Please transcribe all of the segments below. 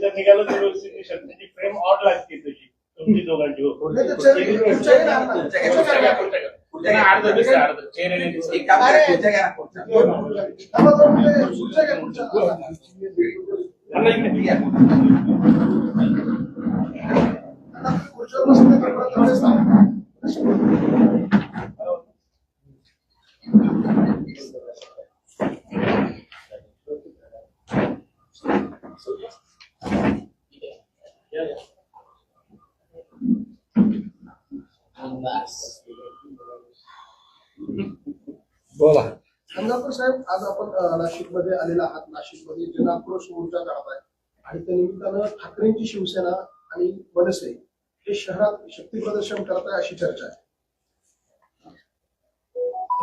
जर निघालं तर व्यवस्थित शक्तीची फ्रेम ऑड लागते तशी. तुमची दोघांची हो. नाही, बोला. खंडापूर साहेब आज आपण नाशिकमध्ये आलेला आहात. नाशिकमध्ये जनाक्रोश मोर्चा काढताय आणि त्या निमित्तानं ठाकरेंची शिवसेना आणि मनसे हे शहरात शक्ती प्रदर्शन करत आहे अशी चर्चा आहे.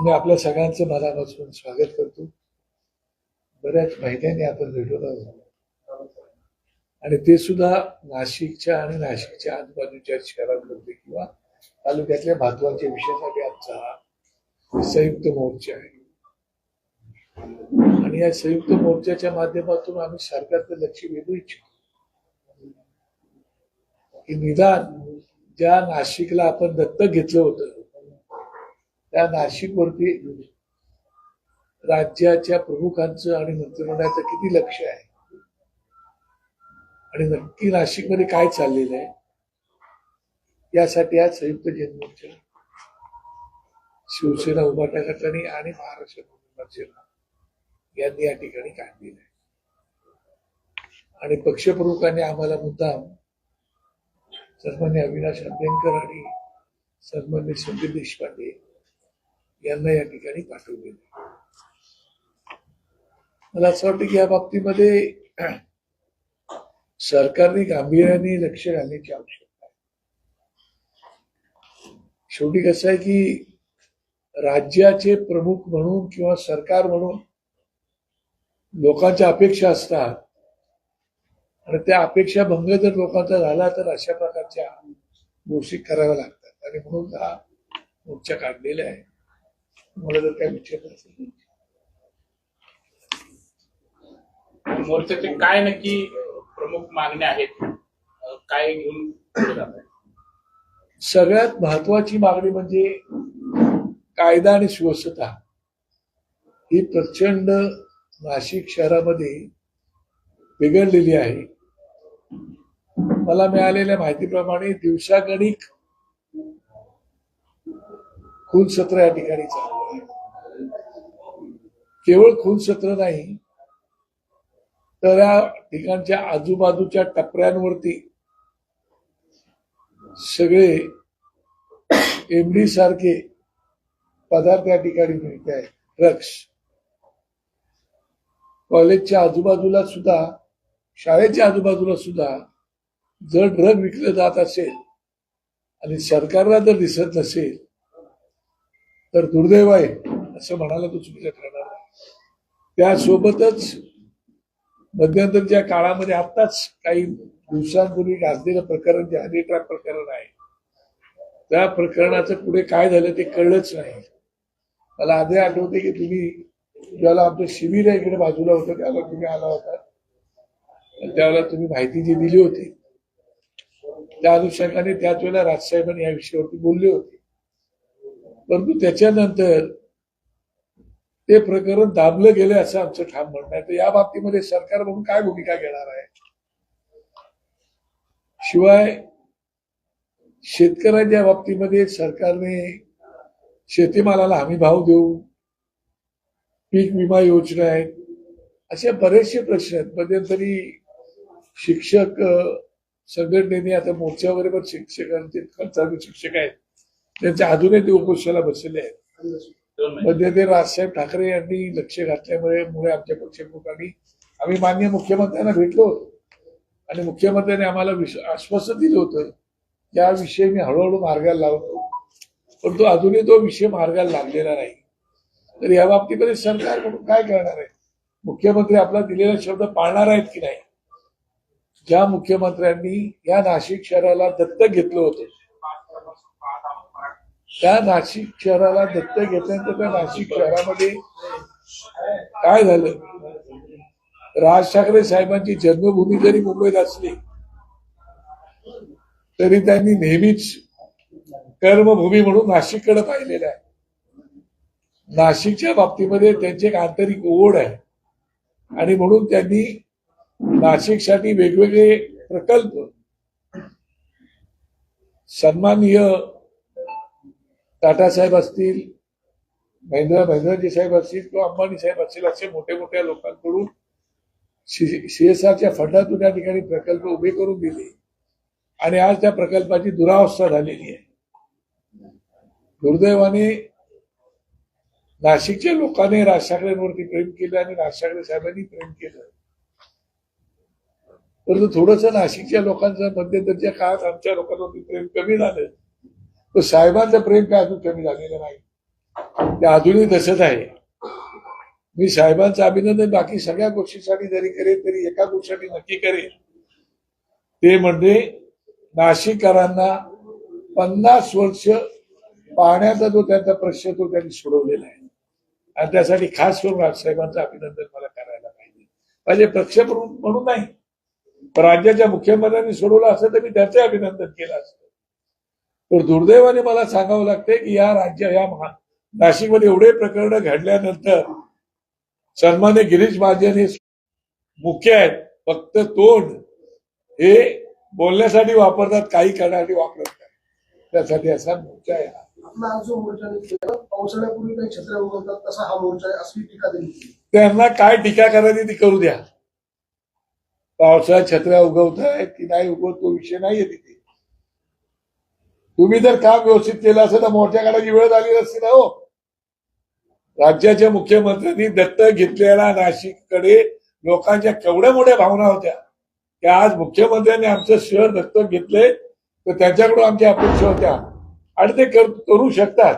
मी आपल्या सगळ्यांचं मनापासून स्वागत करतो. बऱ्याच महिन्यांनी आपण भेटून आणि ते सुद्धा नाशिकच्या आणि नाशिकच्या आजूबाजूच्या शहरांमध्ये किंवा तालुक्यातल्या महत्त्वाच्या विषयासाठी आजचा हा संयुक्त मोर्चा आहे. आणि या संयुक्त मोर्चाच्या माध्यमातून आम्ही सरकारचं लक्ष वेधू इच्छितो. की निदान ज्या नाशिकला आपण दत्तक घेतलं होतं त्या नाशिकवरती राज्याच्या प्रमुखांचं आणि मंत्रिमंडळाचं किती लक्ष आहे? आणि नक्की नाशिकमध्ये काय चाललेलं आहे यासाठी आज संयुक्त जनमोर्चा शिवसेना उभारण्या आणि महाराष्ट्र सेना यांनी या ठिकाणी काढलेलं आहे. आणि पक्षप्रमुखांनी आम्हाला मुद्दाम सन्मान्य अविनाश अभ्यंकर आणि सन्मान्य संदीप देशपांडे यांना या ठिकाणी पाठवलेलं मला असं वाटतं की या बाबतीमध्ये सरकारने गांभीर्याने लक्ष घालण्याची आवश्यकता आहे. शेवटी कसं आहे की राज्याचे प्रमुख म्हणून किंवा सरकार म्हणून लोकांच्या अपेक्षा असतात. आणि त्या अपेक्षा भंग जर लोकांचा झाला तर अशा प्रकारच्या गोष्टी कराव्या लागतात. आणि म्हणून हा मोर्चा काढलेला आहे. मला जर काय विचारलं असेल मोर्चाचे काय नक्की प्रमुख मागण्या आहेत. काय घेऊन सगळ्यात महत्वाची मागणी म्हणजे कायदा आणि सुव्यवस्था ही प्रचंड नाशिक शहरामध्ये बिघडलेली आहे. मला मिळालेल्या माहितीप्रमाणे दिवसागणिक खून सत्र या ठिकाणी चालू आहे. केवळ खून सत्र नाही तर या ठिकाणच्या आजूबाजूच्या टपऱ्यांवरती सगळे एमडी सारखे पदार्थ या ठिकाणी मिळते आहेत. ड्रग्स कॉलेजच्या आजूबाजूला सुद्धा शाळेच्या आजूबाजूला सुद्धा जर ड्रग विकलं जात असेल आणि सरकारला जर दिसत नसेल तर दुर्दैव आहे असं म्हणायला तो चुकीचं ठरणार त्यासोबतच मध्यंतरच्या काळामध्ये आत्ताच काही दिवसांपूर्वी गाजलेलं प्रकरण जे हनी ट्रॅप प्रकरण आहे त्या प्रकरणाचं पुढे काय झालं ते कळलंच नाही. मला आधी आठवते की तुम्ही ज्याला आमचं शिबिर आहे इकडे बाजूला होतं त्याला तुम्ही आला होता. त्यावेळेला तुम्ही माहिती जी दिली होती त्या अनुषंगाने त्याच वेळेला राजसाहेबांनी या विषयावरती बोलले होते. परंतु त्याच्यानंतर ते प्रकरण दाबलं गेले असं आमचं ठाम म्हणणं आहे. तर या बाबतीमध्ये सरकार म्हणून काय भूमिका घेणार आहे? शिवाय शेतकऱ्यांच्या बाबतीमध्ये सरकारने शेतीमालाला हमी भाव देऊ पीक विमा योजना आहेत असे बरेचसे प्रश्न आहेत. मध्यंतरी शिक्षक संघटनेने आता मोर्चा वगैरे पण शिक्षकांचे चालू शिक्षक आहेत. त्यांच्या अजूनही ते उपोषणाला बसलेले आहेत. मध्ये ते राजसाहेब ठाकरे यांनी लक्ष घातल्यामुळे मुळे आमच्या पक्षप्रमुखांनी आम्ही मान्य मुख्यमंत्र्यांना भेटलो होतो. आणि मुख्यमंत्र्यांनी आम्हाला आश्वासन दिलं होतं त्या विषयी मी हळूहळू मार्गाला लावतो. परंतु अजूनही तो विषय मार्गाला लागलेला नाही. तर या बाबतीमध्ये सरकार म्हणून काय करणार आहे? मुख्यमंत्री आपला दिलेला शब्द पाळणार आहेत की नाही? ज्या मुख्यमंत्र्यांनी या नाशिक शहराला दत्तक घेतलं होतं त्या नाशिक शहराला दत्त घेतल्यानंतर त्या नाशिक शहरामध्ये काय झालं? राज ठाकरे साहेबांची जन्मभूमी जरी मुंबईत असली तरी त्यांनी नेहमीच कर्मभूमी म्हणून नाशिककडे पाहिलेलं आहे. नाशिकच्या बाबतीमध्ये त्यांची एक आंतरिक ओढ आहे. आणि म्हणून त्यांनी नाशिकसाठी वेगवेगळे प्रकल्प सन्माननीय टाटा साहेब असतील महेंद्र महेंद्रजी साहेब असतील किंवा अंबानी साहेब असतील असे मोठे मोठ्या लोकांकडून सीएसआरच्या फंडातून या ठिकाणी प्रकल्प उभे करून दिले. आणि आज त्या प्रकल्पाची दुरावस्था झालेली आहे. दुर्दैवाने नाशिकच्या लोकांनी राज ठाकरेंवरती प्रेम केलं आणि राज ठाकरे साहेबांनी प्रेम केलं. परंतु थोडस नाशिकच्या लोकांचं मध्यंतरच्या काळात आमच्या लोकांवरती प्रेम कमी झालं. तर साहेबांचं प्रेम काय अजून कमी झालेलं नाही. ते अजूनही तसंच आहे. मी साहेबांचं अभिनंदन बाकी सगळ्या गोष्टीसाठी जरी करेन तरी एका गोष्टीसाठी नक्की करेन. ते म्हणजे नाशिककरांना पन्नास वर्ष पाण्याचा जो त्यांचा प्रश्न तो त्यांनी सोडवलेला आहे. आणि त्यासाठी खास करून राजसाहेबांचं अभिनंदन मला करायला पाहिजे. म्हणजे प्रक्षेप म्हणून नाही. पण राज्याच्या मुख्यमंत्र्यांनी सोडवलं असतं तर मी त्याचे अभिनंदन केलं असतं. तर दुर्दैवाने मला सांगावं लागतंय की या राज्य या महा नाशिकमध्ये एवढे प्रकरण घडल्यानंतर सन्मान्य गिरीश महाजन हे मुख्य आहेत. फक्त तोंड हे बोलण्यासाठी वापरतात काही करण्यासाठी वापरत नाही. त्यासाठी असा मोर्चा आहे त्यांनी काय टीका करायची ती करू द्या. पावसाळ्यात छत्र्या उगवतायत की नाही उगवत तो विषय नाहीये तिथे. तुम्ही जर काम व्यवस्थित केलं असेल तर मोठ्या काळाची वेळ झाली असती ना हो. राज्याच्या मुख्यमंत्र्यांनी दत्तक घेतलेला नाशिककडे लोकांच्या केवढ्या मोठ्या भावना होत्या. की आज मुख्यमंत्र्यांनी आमचं शहर दत्तक घेतले तर त्यांच्याकडून आमच्या अपेक्षा होत्या. आणि ते कर- करू शकतात.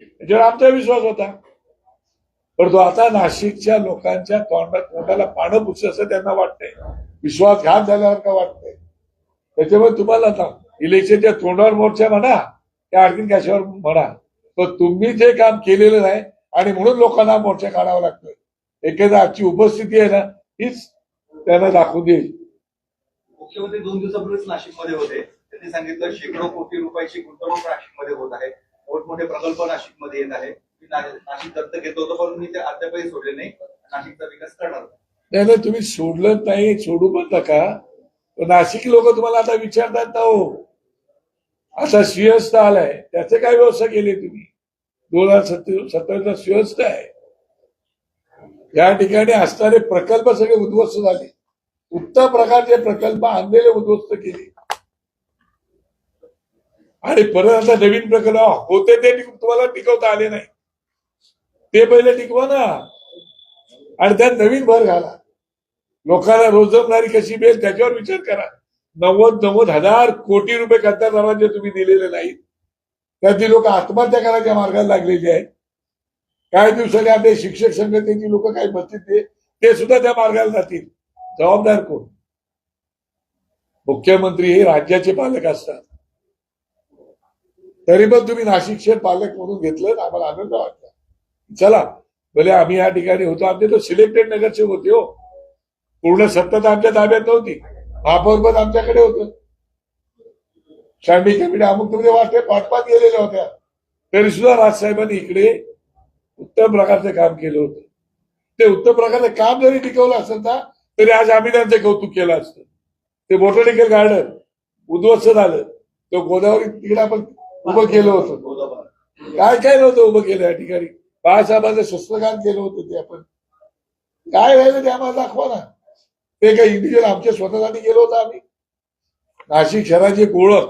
त्याच्यावर आमचा विश्वास होता. परंतु आता नाशिकच्या लोकांच्या तोंडात तोंडाला पानं पुसलं असं त्यांना वाटतंय. विश्वासघात झाल्यासारखं वाटतंय. त्याच्यामुळे तुम्हाला आता इलेक्शनच्या तोंडावर मोर्चा म्हणा त्या आणखीन कशावर म्हणा. तर तुम्ही जे काम केलेलं नाही आणि म्हणून लोकांना मोर्चा काढावा लागतोय. एखादा आजची उपस्थिती आहे ना हीच त्यांना दाखवून देईल. मुख्यमंत्री दोन दिवसापूर्वीच नाशिकमध्ये होते. त्यांनी सांगितलं शेकडो कोटी रुपयाची गुंतवणूक नाशिकमध्ये होत आहे. मोठमोठे प्रकल्प नाशिकमध्ये येत आहे मी नाशिक दत्त घेत होतो पण मी ते अद्यापही सोडले नाही. नाशिकचा विकास करणार नाही. तुम्ही सोडलं नाही सोडू पण नका. नाशिक लोक तुम्हाला आता विचारतात ना हो असा सिंहस्थ आलाय त्याचे काय व्यवस्था केली तुम्ही? दोन हजार सत्तर सिंहस्थ आहे. या ठिकाणी असणारे प्रकल्प सगळे उद्ध्वस्त झाले. उत्तम प्रकारचे प्रकल्प आणलेले उद्ध्वस्त केले. आणि परत आता नवीन प्रकल्प होते ते तुम्हाला टिकवता आले नाही. ते पहिले टिकवा ना. आणि त्यात नवीन भर घाला. लोकांना रोजंदारी कशी मिळेल त्याच्यावर विचार करा. नव्वद नव्वद हजार कोटी रुपये खासदारांचे तुम्ही दिलेले नाहीत त्याची लोक आत्महत्या करायच्या मार्गाला लागलेली आहेत. काही दिवसांनी आपले शिक्षक संघटनेची लोक काही म्हणतील ते सुद्धा त्या मार्गाला जातील. जबाबदार कोण? मुख्यमंत्री हे राज्याचे पालक असतात. तरी पण तुम्ही नाशिक शहर पालक म्हणून घेतलं आम्हाला आनंद वाटला. चला भले आम्ही या ठिकाणी होतो आमचे तो सिलेक्टेड नगरसेवक होते हो. पूर्ण सत्ता तर आमच्या ताब्यात नव्हती. महापौरपद आमच्याकडे होत. शांडी कमिटी अमुक तुमचे वाटते पाठपात गेलेल्या होत्या. तरी सुद्धा राजसाहेबांनी इकडे उत्तम प्रकारचं काम केलं होतं. ते उत्तम प्रकारचं काम जरी टिकवलं असेल ना तरी आज आम्ही त्यांचं कौतुक केलं असतं. ते बोटॅनिकल गार्डन उद्ध्वस्त झालं. तो गोदावरी तिकडे आपण उभं केलं होतं. काय काय नव्हतं उभं केलं या ठिकाणी? बाळासाहेबांचं शस्त्रकाम केलं होतं ते आपण. काय राहिलं ते आम्हाला दाखवा ना. ते काही इंडिव्हिज्युअल आमच्या स्वतःसाठी गेलो होतो आम्ही. नाशिक शहराची एक ओळख.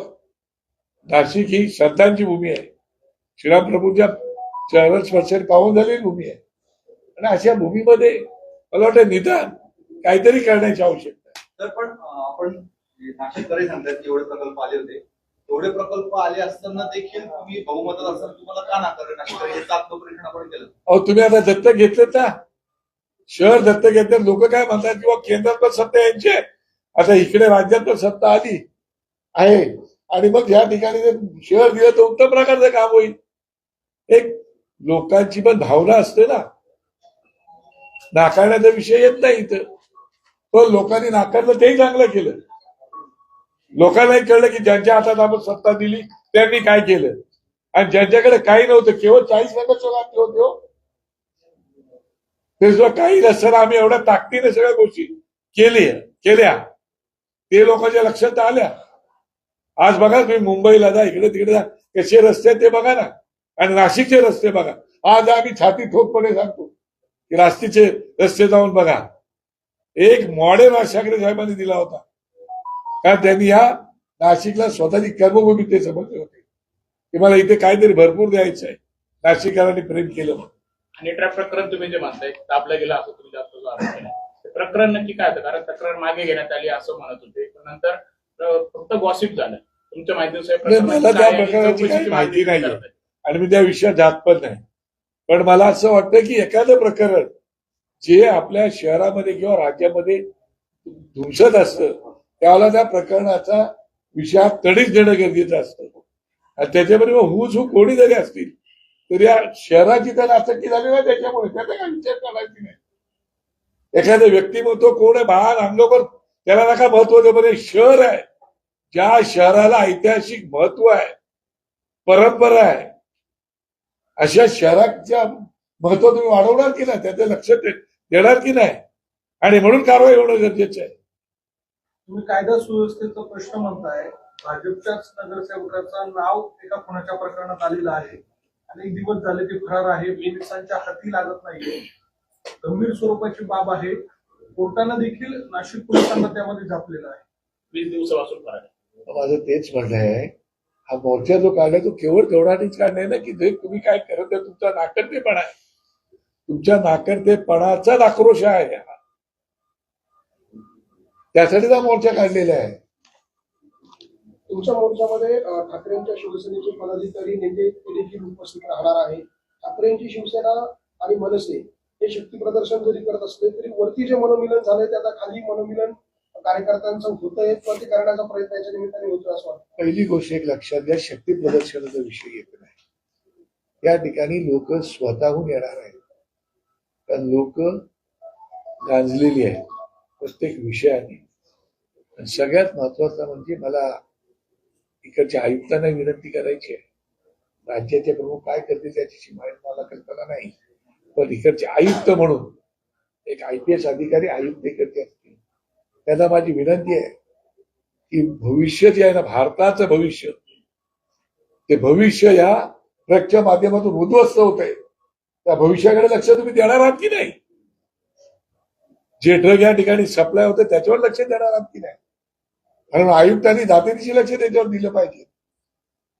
नाशिक ही संतांची भूमी आहे. श्रीराम प्रभूंच्या चरण स्पर्शाने पावन झालेली भूमी आहे. आणि अशा भूमीमध्ये मला वाटतं निदान काहीतरी करण्याची आवश्यकता आहे. तर पण आपण नाशिककडे सांगतात की एवढे प्रकल्प आले होते. एवढे प्रकल्प आले असताना देखील तुम्ही बहुमतात असताना तुम्हाला का नाकारलं नाशिककडे हे आत्मपरीक्षण आपण केलं. अहो तुम्ही आता दत्तक घेतलेत ना? शहर दत्त घेतले लोक काय म्हणतात किंवा केंद्रात पण सत्ता यांची आहे. आता इकडे राज्यात पण सत्ता आली आहे. आणि मग या ठिकाणी जर शहर दिलं तर उत्तम प्रकारचं काम होईल. एक लोकांची पण भावना असते ना. नाकारण्याचा विषय येत नाही इथं. पण लोकांनी नाकारलं तेही चांगलं केलं. लोकांनाही कळलं की ज्यांच्या हातात आपण सत्ता दिली त्यांनी काय केलं. आणि ज्यांच्याकडे काही नव्हतं केवळ चाळीस नगरसेवक आपले होते हो. ते सुद्धा काही नसताना आम्ही एवढ्या ताकदीने सगळ्या गोष्टी केली केल्या. ते लोकांच्या लक्षात आल्या. आज बघा तुम्ही मुंबईला जा इकडे तिकडे जा कसे रस्ते आहेत ते बघा ना. आणि नाशिकचे रस्ते बघा. आज आम्ही छाती ठोकपणे सांगतो की राष्ट्रीचे रस्ते जाऊन बघा. एक मॉडेल राजशाकरे साहेबांनी दिला होता. कारण त्यांनी या नाशिकला स्वतःची कर्मभूमी ते समजले होते. की मला इथे काहीतरी भरपूर द्यायचं आहे नाशिककरांनी प्रेम केलं म्हणून. आणि ट्रॅप प्रकरण तुम्ही जे म्हणताय दाबलं गेलं असं तुम्ही जास्त प्रकरण नक्की काय होतं? कारण तक्रार मागे घेण्यात आली असं म्हणत होते. पण नंतर फक्त गॉसिप झालं. तुमच्या माहितीनुसार नाही, त्या माहिती. करताय. आणि मी त्या विषयात जात पण नाही. पण मला असं वाटतं की एखादं प्रकरण जे आपल्या शहरामध्ये किंवा राज्यामध्ये धुमसत असतं त्यावेळेला त्या प्रकरणाचा विषयात तडीच देणं गरजेचं असतं. आणि त्याच्यामध्ये मग हुच हू कोणी जरी असतील तर या शहराची तर आसक्ती झाली ना त्याच्यामुळे. त्याचा काय विचार करायची नाही. एखादं व्यक्तिमत्व कोण आहे? बाहेर अंगोबर त्याला नका महत्त्व दे पण एक शहर आहे. ज्या शहराला ऐतिहासिक महत्त्व आहे परंपरा आहे अशा शहराच्या महत्त्व तुम्ही वाढवणार की नाही? त्याचं लक्ष देणार की नाही? आणि म्हणून कारवाई होणं गरजेचं आहे. तुम्ही कायदा सुव्यवस्थेचा प्रश्न म्हणताय. भाजपच्याच नगरसेवकाचं नाव एका खुनाच्या प्रकरणात आलेलं आहे. अनेक दिवस झाले ते फरार आहे. पोलिसांच्या हाती लागत नाहीये. गंभीर स्वरूपाची बाब आहे. कोर्टानं देखील नाशिक पोलिसांना त्यामध्ये झापलेलं आहे. वीस दिवसापासून फरक आहे. माझं तेच म्हणणं आहे. हा मोर्चा जो काढलाय तो केवळ तेवढाच काढलाय ना की जे तुम्ही काय करत आहे तुमचा नाकर्तेपणा आहे. तुमच्या नाकर्तेपणाचाच आक्रोश आहे हा. त्यासाठीच हा मोर्चा काढलेला आहे. तुमच्या मोर्चामध्ये ठाकरेंच्या शिवसेनेचे पदाधिकारी नेते देखील उपस्थित राहणार आहे ठाकरेंची शिवसेना आणि मनसे हे शक्ती प्रदर्शन जरी करत असले तरी वरती जे मनोमिलन झालंय त्याचा खाली मनोमिलन कार्यकर्त्यांचं होतंय किंवा ते करण्याचा प्रयत्न याच्या निमित्ताने होतो असं वाटतं. पहिली गोष्ट एक लक्षात घ्या शक्ती प्रदर्शनाचा विषय येत नाही. या ठिकाणी लोक स्वतःहून येणार आहेत. कारण लोक गांजलेली आहेत. प्रत्येक विषयाने. सगळ्यात महत्वाचं म्हणजे मला इकडच्या आयुक्तांना विनंती करायची आहे. राज्याचे प्रमुख काय करते त्याची माहिती मला कल्पना नाही. पण इकडचे आयुक्त म्हणून एक आय पी एस अधिकारी आयुक्त इकडचे असतील. त्यांना माझी विनंती आहे की भविष्य जे आहे ना भारताचं भविष्य ते भविष्य या ट्रकच्या माध्यमातून उद्ध्वस्त होत आहे. त्या भविष्याकडे लक्ष तुम्ही देणार आहात की नाही? जे ड्रग या ठिकाणी सप्लाय होते त्याच्यावर लक्ष देणार आहात की नाही? कारण आयुक्तांनी दातेरीचे लक्ष त्याच्यावर दिलं पाहिजे.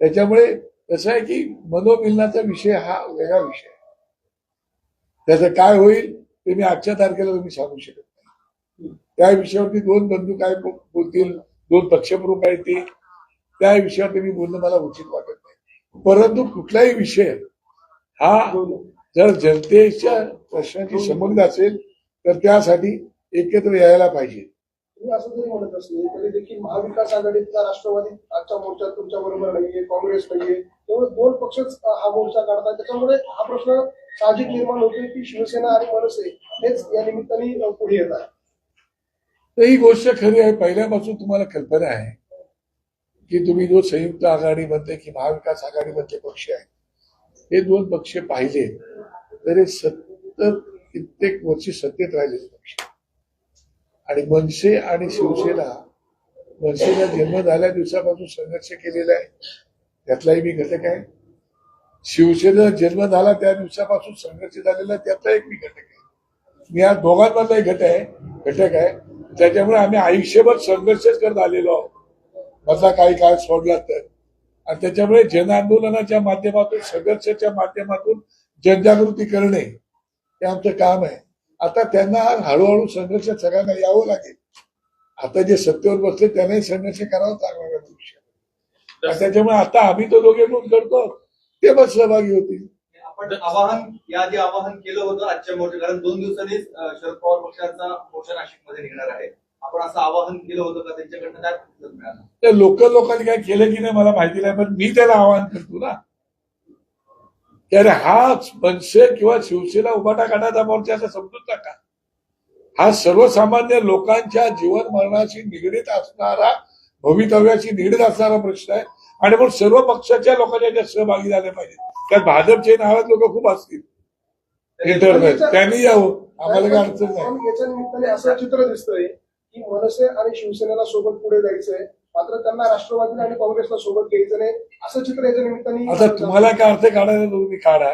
त्याच्यामुळे कसं आहे की मनोमिलनाचा विषय हा वेगळा विषय आहे. त्याचं काय होईल ते मी आजच्या तारखेला तुम्ही सांगू शकत नाही. त्या विषयावरती दोन बंधू काय बोलतील दोन पक्षप्रमुख आहेत ते. त्या विषयावरती मी बोलणं मला उचित वाटत नाही. परंतु कुठलाही विषय हा जर जनतेच्या प्रश्नाशी संबंध असेल तर त्यासाठी एकत्र यायला पाहिजे. तुम्ही असं जरी म्हणत असले तरी देखील महाविकास आघाडीतला राष्ट्रवादी आजच्या मोर्चात तुमच्या बरोबर नाहीये काँग्रेस नाहीये त्यामुळे दोन पक्षच हा मोर्चा काढतात त्याच्यामुळे हा प्रश्न साहजिक निर्माण होतोय की शिवसेना आणि मनसे हेच या निमित्ताने पुढे येत आहे तर ही गोष्ट खरी आहे. पहिल्यापासून तुम्हाला कल्पना आहे की तुम्ही जो संयुक्त आघाडीमध्ये की महाविकास आघाडीमध्ये पक्ष आहेत हे दोन पक्ष पाहिले तरी सत्तर कित्येक वर्षी सत्तेत राहिलेले पक्ष आणि मनसे आणि शिवसेना मनसेला जन्म झाल्या दिवसापासून संघर्ष केलेला आहे. त्यातलाही मी घटक आहे. शिवसेना जन्म झाला त्या दिवसापासून संघर्ष झालेला त्यातला एक मी घटक आहे. मी या दोघांमधला एक घट आहे घटक आहे. त्याच्यामुळे आम्ही आयुष्यभर संघर्षच करत आलेलो आहोत. मधला काही काळ सोडला तर. आणि त्याच्यामुळे जन आंदोलनाच्या माध्यमातून संघर्षाच्या माध्यमातून जनजागृती करणे हे आमचं काम आहे. आता त्यांना हळूहळू संघर्ष सगळ्यांना यावं लागेल. आता जे सत्तेवर बसले त्यांनाही संघर्ष करावाच लागणार त्याच्यामुळे आता आम्ही तो दोघे म्हणून करतो ते पण सहभागी होतील. आपण आवाहन या आधी आवाहन केलं होतं आजच्या मोर्चा कारण दोन दिवसांनी शरद पवार पक्षाचा मोर्चा नाशिकमध्ये निघणार आहे. आपण असं आवाहन केलं होतं का त्यांच्याकडनं? काय मिळाला? लोकल लोकांनी काय केलं की नाही मला माहिती नाही पण मी त्याला आवाहन करतो ना. की अरे हा मनसे किंवा शिवसेना उभाटा काढायचा मोर्चा असं समजून टाका. हा सर्वसामान्य लोकांच्या जीवन मरणाशी निगडीत असणारा भवितव्याशी निगडीत असणारा प्रश्न आहे. आणि म्हणून सर्व पक्षाच्या लोकांनी याच्यात सहभागी झाले पाहिजे त्यात भाजपचे नावात लोक खूप असतील. इंटरनेट त्यांनी यावं. आम्हाला काय अडचण नाही. याच्या निमित्ताने असं चित्र दिसतंय की मनसे आणि शिवसेनेला सोबत पुढे जायचंय. मात्र त्यांना राष्ट्रवादीला आणि काँग्रेसला सोबत घ्यायचं नाही असं चित्र याच्या निमित्ताने आता तुम्हाला काय अर्थ काढायला तुम्ही काढा.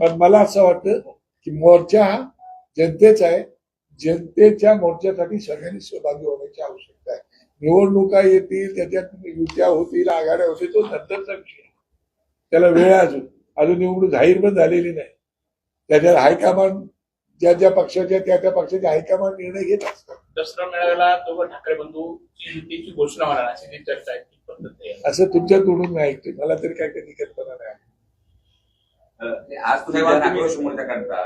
पण मला असं वाटतं की मोर्चा हा जनतेचा आहे. जनतेच्या मोर्चासाठी सगळ्यांनी सहभागी होण्याची आवश्यकता आहे. निवडणुका येतील त्याच्यात युत्या होतील आघाड्या होतील तो नंतरचा विषय आहे. त्याला वेळ अजून. अजून निवडणूक जाहीर पण झालेली नाही. त्याच्यात हायकमांड ज्या ज्या पक्षाच्या त्या त्या पक्षाचे हायकमांड निर्णय घेत असतात. दसरा मेळाव्याला दोघं ठाकरे बंधूची युतीची घोषणा होणार अशी जी चर्चा आहे ती पद्धत आहे. असं तुमच्या तोडून नाही ऐकते. मला तरी काय कधी कल्पना नाही. आज तुम्ही आक्रोश मोर्चा करता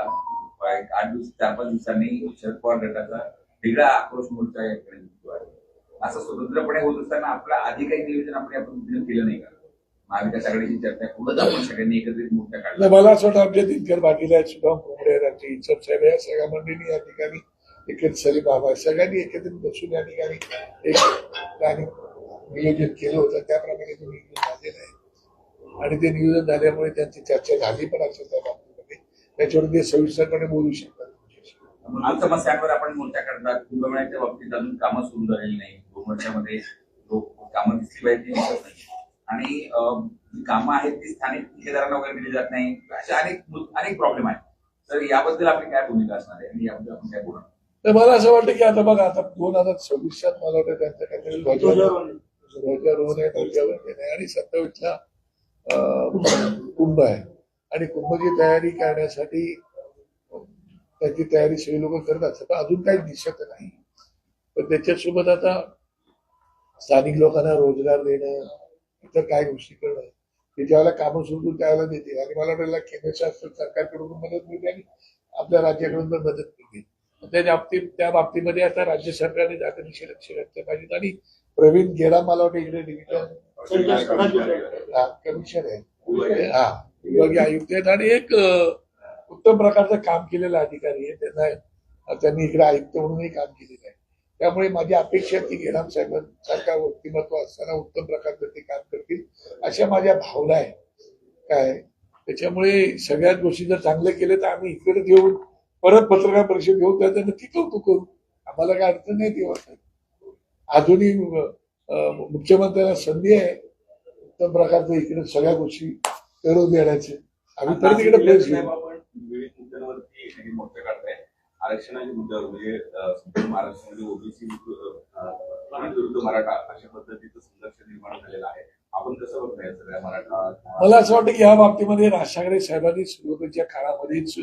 आठ दिवस चार पाच दिवसांनी शरद पवार गटाचा वेगळा आक्रोश मोर्चा या ठिकाणी निघतो आहे. असं स्वतंत्रपणे होत असताना आपलं आधी काही नियोजन आपण या पद्धतीने केलं नाही का? महाविकास आघाडीची चर्चा करूनच आपण सगळ्यांनी एकत्रित मोर्चा काढला. नाही, मला असं वाटतं आमच्या दिनकर आहेत शुभम कोंबडे इच्छप साहेब या सगळ्या मंडळींनी या ठिकाणी एकत्र सरी बाबा सगळ्यांनी एकत्रित बसून या ठिकाणी एक गाणी नियोजन केलं होतं. त्याप्रमाणे ते नियोजन झालेलं आहे. आणि ते नियोजन झाल्यामुळे त्यांची चर्चा झाली पण असेल त्या बाबतीमध्ये. त्याच्यावर ते सविस्तरपणे बोलू शकतात. समस्यांवर आपण मोर्चा करतात कुंभमेळ्याच्या बाबतीत अजून कामं सुरू झालेली नाही कुंभमेळ्यामध्ये लोक कामं दिसली पाहिजे नाही आणि जी कामं आहेत ती स्थानिक ठेकेदारांना वगैरे दिली जात नाही असे अनेक अनेक प्रॉब्लेम आहेत. तर याबद्दल आपली काय भूमिका असणार आहे? आणि याबद्दल आपण काय बोलणार? तर मला असं वाटतं की आता बघा आता दोन हजार सव्वीसात मला वाटतं त्यांचं काहीतरी ध्वजारोहण. आहे ध्वजारोहण आहे आणि सत्तावीसला कुंभ आहे. आणि कुंभची तयारी करण्यासाठी त्याची तयारी सगळी लोक करत असतात पण अजून काही दिसत नाही. पण त्याच्यासोबत आता स्थानिक लोकांना रोजगार देणं इतर काय गोष्टी करणं ते ज्यावेळेला कामं सुरू त्यावेळेला देतील. आणि मला वाटतं केंद्र शासन सरकारकडून मदत मिळते आणि आपल्या राज्याकडून पण मदत मिळते. त्या बाबतीत त्या बाबतीमध्ये आता राज्य सरकारने जाताना लक्ष घातलं पाहिजे आणि प्रवीण गेडा मला वाटतं इकडे डिव्हिजन कमिशन आहे हा विभागीय आयुक्त आहेत आणि एक उत्तम प्रकारचं काम केलेलं अधिकारी आहे त्यांना त्यांनी इकडे आयुक्त म्हणूनही काम केलेलं आहे. त्यामुळे माझी अपेक्षा की गेडाम साहेबांसारखा व्यक्तिमत्व असताना उत्तम प्रकारचं ते काम करतील अशा माझ्या भावना आहे काय? त्याच्यामुळे सगळ्याच गोष्टी जर चांगल्या केल्या तर आम्ही इकडे येऊन परत पत्रकार परिषद घेऊन त्याचं नक्की कौतुक करू. आम्हाला काय अडचण नाही तेव्हा अजूनही अं, मुख्यमंत्र्यांना संधी आहे. उत्तम प्रकारचं इकडे सगळ्या गोष्टी करून देण्याचे. आम्ही परत इकडे प्लेस घेऊ. आपण विविध मुद्द्यांवरती मोर्चा काढताय. आरक्षणाच्या मुद्द्यावर म्हणजे अं, संपूर्ण महाराष्ट्रामध्ये ओबीसी विरुद्ध मराठा अशा पद्धतीचं संघर्ष निर्माण झालेला आहे. आपण कसं बघताय सगळ्या मराठा मला असं वाटतं की या बाबतीमध्ये राज ठाकरे साहेबांनी सुरुवातीच्या काळामध्येच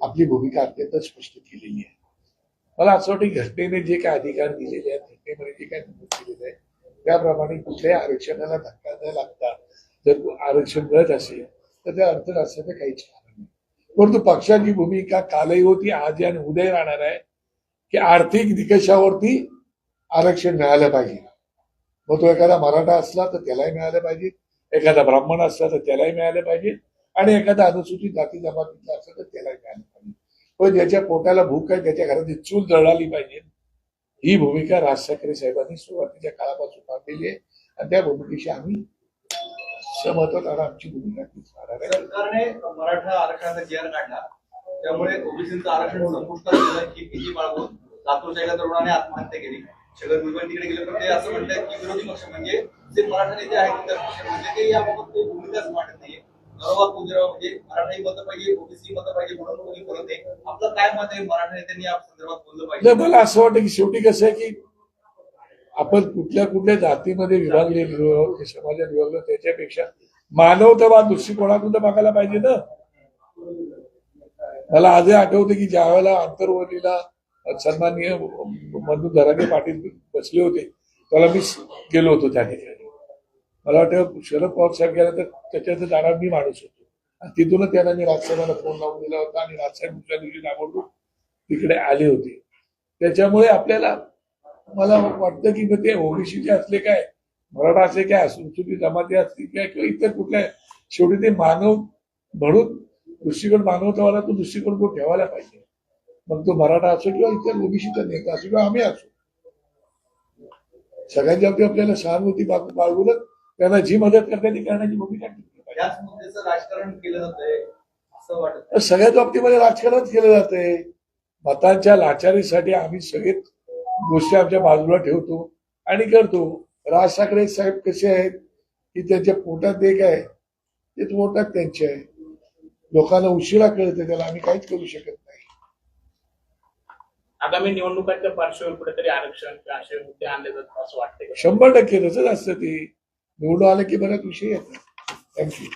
आपली भूमिका अत्यंत स्पष्ट केलेली आहे. मला असं वाटतं की घटनेने जे काय अधिकार दिलेले आहेत घटनेमध्ये जे काय नमूद केलेलं आहे त्याप्रमाणे कुठल्याही आरक्षणाला धक्का न लागता जर आरक्षण मिळत असेल तर त्या अडचण असण्याचं काहीच कारण नाही. परंतु पक्षाची भूमिका कालही होती आज आणि उदय राहणार आहे की आर्थिक निकषावरती आरक्षण मिळालं पाहिजे. मग तो एखादा मराठा असला तर त्यालाही मिळालं पाहिजे एखादा ब्राह्मण असला तर त्यालाही मिळालं पाहिजे आणि एखादा अनुसूचित जाती जमातीतला असला तर त्याला मिळालं पाहिजे. पण ज्याच्या पोटाला भूक आहे त्याच्या घरातली चूल जळाली पाहिजे. ही भूमिका राज ठाकरे साहेबांनी सुरुवातीच्या काळापासून मांडलेली आहे. आणि त्या भूमिकेशी आम्ही सहमत आहोत आणि आमची भूमिका तीच सरकारने मराठा आरक्षणाचा जी काढला. त्यामुळे ओबीसीचं आरक्षण संपुष्टात गेलं की भीती बाळगून लातूरच्या एका तरुणाने आत्महत्या केली. छगन भुजबळ तिकडे गेले पण ते असं म्हणतात की विरोधी पक्ष म्हणजे जे मराठा नेते आहेत इतर म्हणजे ते याबाबत काही भूमिकाच वाटत नाहीये. नरोबा कुंजराव म्हणजे मराठाही मतं पाहिजे ओबीसी मतं पाहिजे म्हणून कोणी बोलत नाही आपलं काय मत आहे? मराठा नेत्यांनी या संदर्भात बोललं नाही पाहिजे मला असं वाटतं की शेवटी कसं आहे की आपण कुठल्या कुठल्या जातीमध्ये विभागले विभाग- समाजात विभागलो त्याच्यापेक्षा मानवतावाद दृष्टिकोनातून तर बघायला पाहिजे ना? मला आजही आठवतं की ज्या वेळेला आंतरवलीला सन्माननीय मधु धराणे पाटील बसले होते त्याला मी गेलो होतो त्या ठिकाणी मला वाटतं शरद पवार साहेब गेला तर त्याच्यात जाणार मी माणूस होतो. आणि तिथूनच त्यांना मी राजसाहेबांना फोन लावून दिला होता आणि राजसाहेब दुसऱ्या दिवशी ताबडतोब तिकडे आले होते. त्याच्यामुळे आपल्याला मला वाटतं की मग ते ओबीसीचे असले काय मराठा असले काय अनुसूचित जमाती असतील काय किंवा इतर कुठल्या शेवटी ते मानव म्हणून दृष्टिकोन मानवतावाला तो दृष्टिकोन तो ठेवायला पाहिजे. मग तो मराठा असो किंवा इतर ओबीसीचा नेता असो किंवा आम्ही असो. सगळ्यांच्या बाबतीत आपल्याला सहानुभूती बाळगूनच त्यांना जी मदत करता ती करण्याची भूमिका. याच मुद्द्याचं राजकारण केलं जातंय असं वाटत सगळ्याच बाबतीमध्ये राजकारणच केलं जातंय. मतांच्या लाचारीसाठी आम्ही सगळेच गोष्टी आमच्या बाजूला ठेवतो आणि करतो. राज ठाकरे साहेब कसे आहेत? की त्यांच्या पोटात एक आहे ते पोटात त्यांचे आहे. लोकांना उशिरा कळते त्याला आम्ही काहीच करू शकत नाही. आगामी निवडणुकांच्या पार्श्वभूमीवर कुठेतरी आरक्षण किंवा असे मुद्दे आणले जातात असं वाटतंय का? शंभर टक्के तसंच असतं ते. निवडून आलं की बऱ्याच विषय येतात थँक्यू